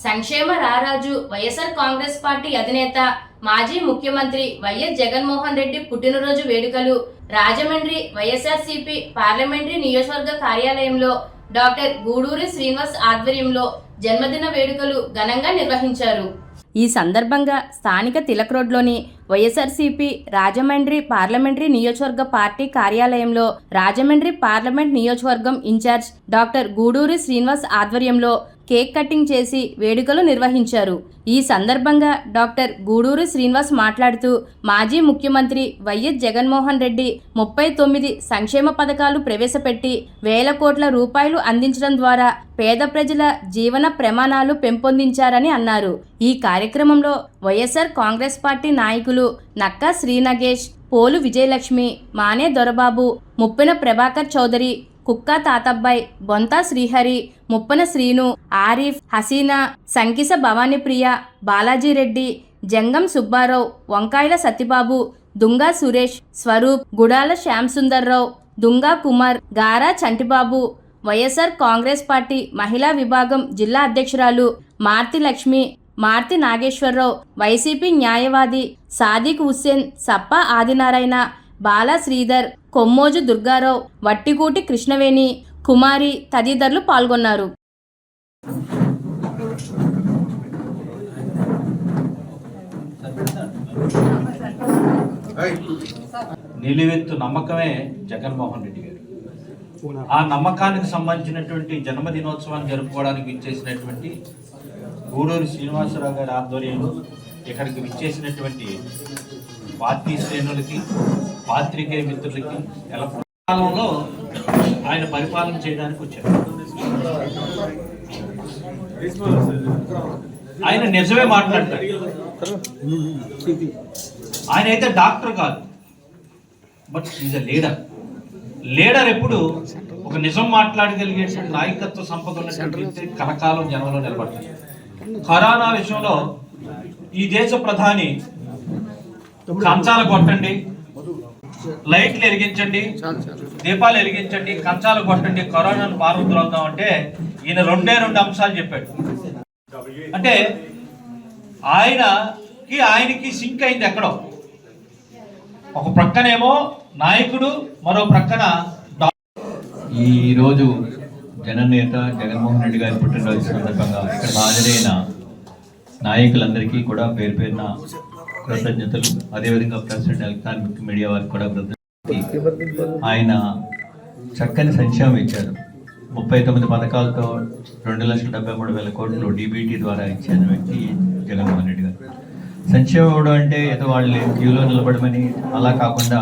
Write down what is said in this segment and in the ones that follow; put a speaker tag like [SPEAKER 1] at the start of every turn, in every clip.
[SPEAKER 1] సంక్షేమ రారాజు వైఎస్ఆర్ కాంగ్రెస్ పార్టీ అధినేత మాజీ ముఖ్యమంత్రి వైఎస్ జగన్మోహన్ రెడ్డి పుట్టినరోజు వేడుకలు. రాజమండ్రి వైఎస్ఆర్సీపీ పార్లమెంటరీ నియోజకవర్గ కార్యాలయంలో డాక్టర్ గూడూరి శ్రీనివాస్ ఆధ్వర్యంలో జన్మదిన వేడుకలు ఘనంగా నిర్వహించారు. ఈ సందర్భంగా స్థానిక తిలక్ రోడ్లోని వైఎస్ఆర్సీపీ రాజమండ్రి పార్లమెంటరీ నియోజకవర్గ పార్టీ కార్యాలయంలో రాజమండ్రి పార్లమెంట్ నియోజకవర్గం in charge doctor Guduri Srinivas ఆధ్వర్యంలో కేక్ కటింగ్ చేసి వేడుకలు నిర్వహించారు. ఈ సందర్భంగా డాక్టర్ గూడూరు శ్రీనివాస్ మాట్లాడుతూ మాజీ ముఖ్యమంత్రి వైఎస్ జగన్మోహన్ రెడ్డి ముప్పై తొమ్మిది సంక్షేమ పథకాలు ప్రవేశపెట్టి వేల కోట్ల రూపాయలు అందించడం ద్వారా పేద ప్రజల జీవన ప్రమాణాలు పెంపొందించారని అన్నారు. ఈ కార్యక్రమంలో వైఎస్ఆర్ కాంగ్రెస్ పార్టీ నాయకులు నక్కా శ్రీనగేష్ పోలు విజయలక్ష్మి మానే దొరబాబు ముప్పెన ప్రభాకర్ చౌదరి కుక్క తాతబ్బాయ్ బొంతా శ్రీహరి ముప్పన శ్రీను ఆరిఫ్ హసీనా సంకిస భవానీప్రియ బాలాజీ రెడ్డి జంగం సుబ్బారావు వంకాయల సతిబాబు దుంగా సురేష్ స్వరూప్ గుడాల శ్యామ్ సుందర్రావు దుంగా కుమార్ గారా చంటిబాబు వైఎస్ఆర్ కాంగ్రెస్ పార్టీ మహిళా విభాగం జిల్లా అధ్యక్షురాలు మార్తి లక్ష్మి మార్తి నాగేశ్వరరావు వైసీపీ న్యాయవాది సాదిక్ హుస్సేన్ సప్ప ఆదినారాయణ బాలా శ్రీధర్ కొమ్మోజు దుర్గారావు వట్టికూటి కృష్ణవేణి కుమారి తదితరులు పాల్గొన్నారు.
[SPEAKER 2] నిలువెత్తు నమ్మకమే జగన్మోహన్ రెడ్డి గారు. ఆ నమ్మకానికి సంబంధించినటువంటి జన్మదినోత్సవాన్ని జరుపుకోవడానికి విచ్చేసినటువంటి గూడూరు శ్రీనివాసరావు గారి ఆధ్వర్యంలో ఇక్కడికి విచ్చేసినటువంటి పార్టీ శ్రేణులకి పాత్రికేయ మిత్రులకి ఎలా కాలంలో ఆయన పరిపాలన చేయడానికి వచ్చారు. ఆయన నిజమే మాట్లాడతారు ఆయన అయితే డాక్టర్ కాదు. But is a leader. Leader ఎప్పుడు ఒక నిజం మాట్లాడగలిగేటువంటి నాయకత్వ సంపద ఉన్నటువంటి కలకాలం జనంలో నిలబడతారు కరోనా విషయంలో ఈ దేశ ప్రధాని కంచాలు కొట్టండి. లైట్లు వెలిగించండి. దీపాలు వెలిగించండి. కంచాలు కొట్టండి. కరోనాను పారుద్రోద్దాం అంటే ఈయన రెండే రెండు అంశాలు చెప్పాడు. అంటే ఆయనకి ఆయనకి సింక్ అయింది ఎక్కడో. ఒక ప్రక్కనేమో నాయకుడు మరో ప్రక్కన డా-
[SPEAKER 3] ఈ రోజు జననేత జగన్మోహన్ రెడ్డి గారి పుట్టినరోజు సందర్భంగా ఇక్కడ హాజరైన నాయకులందరికీ కూడా పేరు పేరున కృతజ్ఞతలు. అదేవిధంగా ప్రెసిడెంట్ ఎలక్ట్రానిక్ మీడియా వారికి కూడా కృతజ్ఞతలు. ఆయన చక్కని సంక్షేమం ఇచ్చారు. ముప్పై తొమ్మిది పథకాలతో రెండు లక్షల డెబ్బై మూడు వేల కోట్లు డీబీటీ ద్వారా ఇచ్చిన వ్యక్తి జగన్మోహన్ రెడ్డి గారు. సంక్షేమం ఇవ్వడం అంటే ఏదో వాళ్ళు క్యూలో నిలబడమని అలా కాకుండా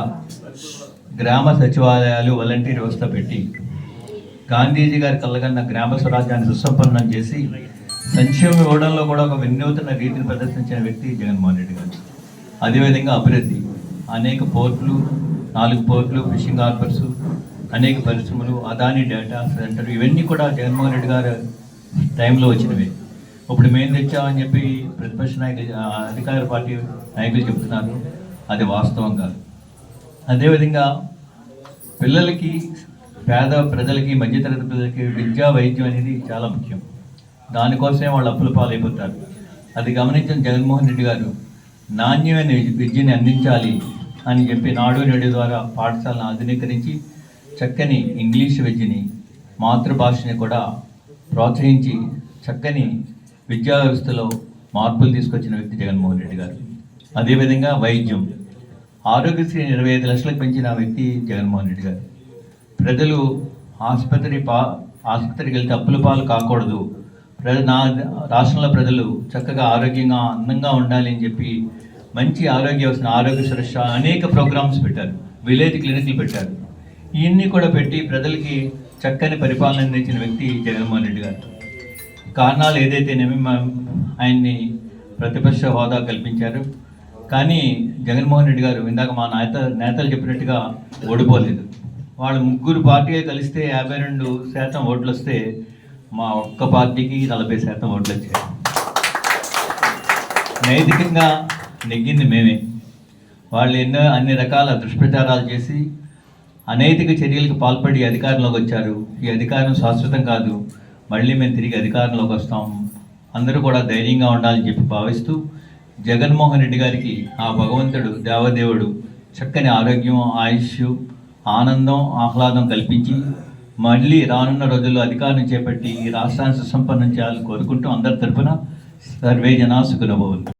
[SPEAKER 3] గ్రామ సచివాలయాలు వాలంటీర్ వ్యవస్థ పెట్టి గాంధీజీ గారి కళ్ళగన్న గ్రామ స్వరాజ్యాన్ని సుసంపన్నం చేసి సంక్షేమం ఇవ్వడంలో కూడా ఒక వినూతన రీతిని ప్రదర్శించిన వ్యక్తి జగన్మోహన్ రెడ్డి గారు. అదేవిధంగా అభివృద్ధి. అనేక పోర్టులు నాలుగు పోర్టులు ఫిషింగ్ హార్బర్స్ అనేక పరిశ్రమలు అదాని డేటా సెంటర్ ఇవన్నీ కూడా జగన్మోహన్ రెడ్డి గారు టైంలో వచ్చినవి. ఇప్పుడు మేము తెచ్చామని చెప్పి ప్రతిపక్ష నాయకులు అధికార పార్టీ నాయకులు చెప్తున్నారు. అది వాస్తవం కాదు. అదేవిధంగా పిల్లలకి పేద ప్రజలకి మధ్యతరగతి ప్రజలకి విద్యా వైద్యం అనేది చాలా ముఖ్యం. దానికోసమే వాళ్ళు అప్పుల పాలైపోతారు. అది గమనించిన జగన్మోహన్ రెడ్డి గారు నాణ్యమైన విద్యని అందించాలి అని చెప్పి నాడు నేడు ద్వారా పాఠశాలను ఆధునీకరించి చక్కని ఇంగ్లీష్ విద్యని మాతృభాషని కూడా ప్రోత్సహించి చక్కని విద్యా వ్యవస్థలో మార్పులు తీసుకొచ్చిన వ్యక్తి జగన్మోహన్ రెడ్డి గారు. అదేవిధంగా వైద్యం. ఆరోగ్యశ్రీ ఇరవై ఐదు లక్షలకు పెంచిన వ్యక్తి జగన్మోహన్ రెడ్డి గారు. ప్రజలు ఆసుపత్రి పా ఆసుపత్రికి వెళ్తే అప్పుల పాలు కాకూడదు. నా రాష్ట్రంలో ప్రజలు చక్కగా ఆరోగ్యంగా అందంగా ఉండాలి అని చెప్పి మంచి ఆరోగ్య వ్యవస్థ ఆరోగ్య సురక్ష అనేక ప్రోగ్రామ్స్ పెట్టారు. విలేజ్ క్లినిక్లు పెట్టారు. ఇవన్నీ కూడా పెట్టి ప్రజలకి చక్కని పరిపాలన అందించిన వ్యక్తి జగన్మోహన్ రెడ్డి గారు. కారణాలు ఏదైతేనేమి ఆయన్ని ప్రతిపక్ష హోదా కల్పించారు. కానీ జగన్మోహన్ రెడ్డి గారు ఇందాక మా నేత నేతలు చెప్పినట్టుగా ఓడిపోలేదు. వాళ్ళు ముగ్గురు పార్టీగా కలిస్తే యాభై రెండు శాతం ఓట్లు వస్తే మా ఒక్క పార్టీకి నలభై శాతం ఓట్లు వచ్చాయి. నైతికంగా నెగ్గింది మేమే. వాళ్ళు ఎన్నో అన్ని రకాల దుష్ప్రచారాలు చేసి అనైతిక చర్యలకు పాల్పడి అధికారంలోకి వచ్చారు. ఈ అధికారం శాశ్వతం కాదు. మళ్ళీ మేము తిరిగి అధికారంలోకి వస్తాం. అందరూ కూడా ధైర్యంగా ఉండాలని చెప్పి భావిస్తూ జగన్మోహన్ రెడ్డి గారికి ఆ భగవంతుడు దేవదేవుడు చక్కని ఆరోగ్యం ఆయుష్ ఆనందం ఆహ్లాదం కల్పించి మళ్ళీ రానున్న రోజుల్లో అధికారం చేపట్టి ఈ రాష్ట్రాన్ని సుసంపన్నం చేయాలని కోరుకుంటూ అందరి తరఫున సర్వే జనా సుఖనుభవం